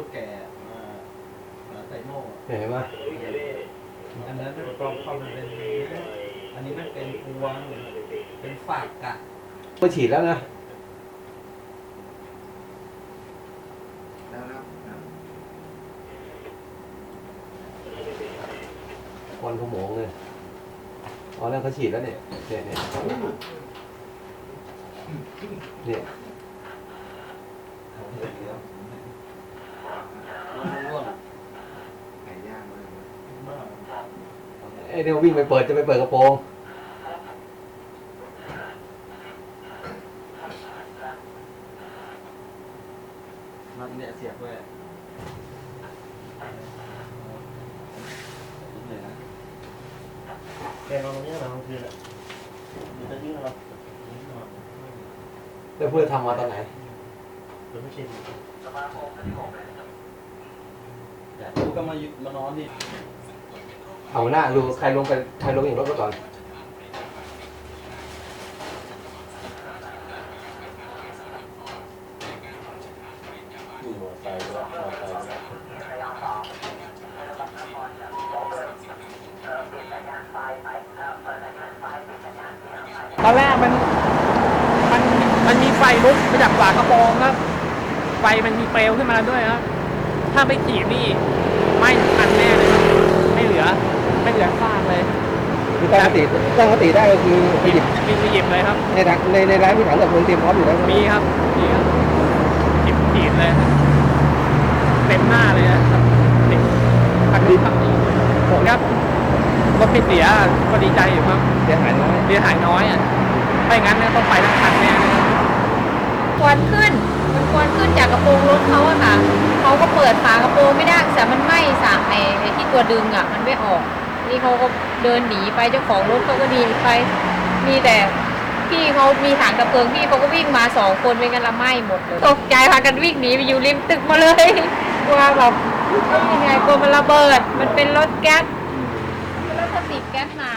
ตรแก่มามาใส่หม้อเห็นไหมอันนั้นมันกรองความมันเป็นเนื้ออันนี้มันเป็นพวงเป็นฝากกะไปฉีดแล้วนะแล้วแล้วควันขโมงเลยอ๋อแล้วเขาฉีดแล้วเนี่ยเนี่ยเนี่ยเนี่ย ร่วง ไก่ย่างเลย มาก ไอ้เนี่ยวิ่งไปเปิดจะไปเปิดกระโปรงมันเนี่ยเสียบไว้นิดหน่อยนะแกนอนตรงนี้เหรอกลางคืนอะมันจะยิ่งเหรอแล้วเพื่อทำมาตอนไหนหรือไม่ชิน แต่กูก็มาอยู่มานอนดิ เอาหน้าดูใครลงไปใครลงอย่างรถก็ก่อนอยู่หัวใจด้วยหัวใจด้วยตอนแรกมันมันมันมีไฟลุกมาจากฝากระโปรงครับ ไฟมันมีเปลวขึ้นมาด้วยครับถ้าไม่ขีดนี่ไม่ทันแน่เลยครับไม่ ลือไม่เหลือฟางเลยคือตั้งสติตั้งสติได้ก็คือไปหยิบมีไปหยิบเลยครับ ในถังในในร้านมีถังดับเพลิงเตรียมพร้อมอยู่แล้วมีครับมีครับหยิบขีดเลยครับเต็มหน้าเลยนะครับเด็กพันดีครับผมครับรถไม่เสียก็ดีใจอยู่ครับเสียหายน้อยเสียหายน้อยอะไม่งั้นเนี่ยต้องไปทั้งคันแน่เลยควันขึ้นมันควันขึ้นจากกระโปรงรถเขาอะค่ะ เขาก็เปิดฝากระโปรงไม่ได้แต่มันไหม้สามไอ้ไอ้ที่ตัวดึงอะ มันไม่ออก นี่เขาก็เดินหนีไปเจ้าของรถเขาก็หนีไป มีแต่พี่เขามีถังกระเพลิงพี่เขาก็วิ่งมาสองคนไม่งั้นละไหม้หมดเลยตกใจพากันวิ่งหนีไปอยู่ริมตึกมาเลยกลัวแบบเอ้ยยังไงกลัวมันระเบิด มันเป็นรถแก๊สรถก็ติดแก๊สมา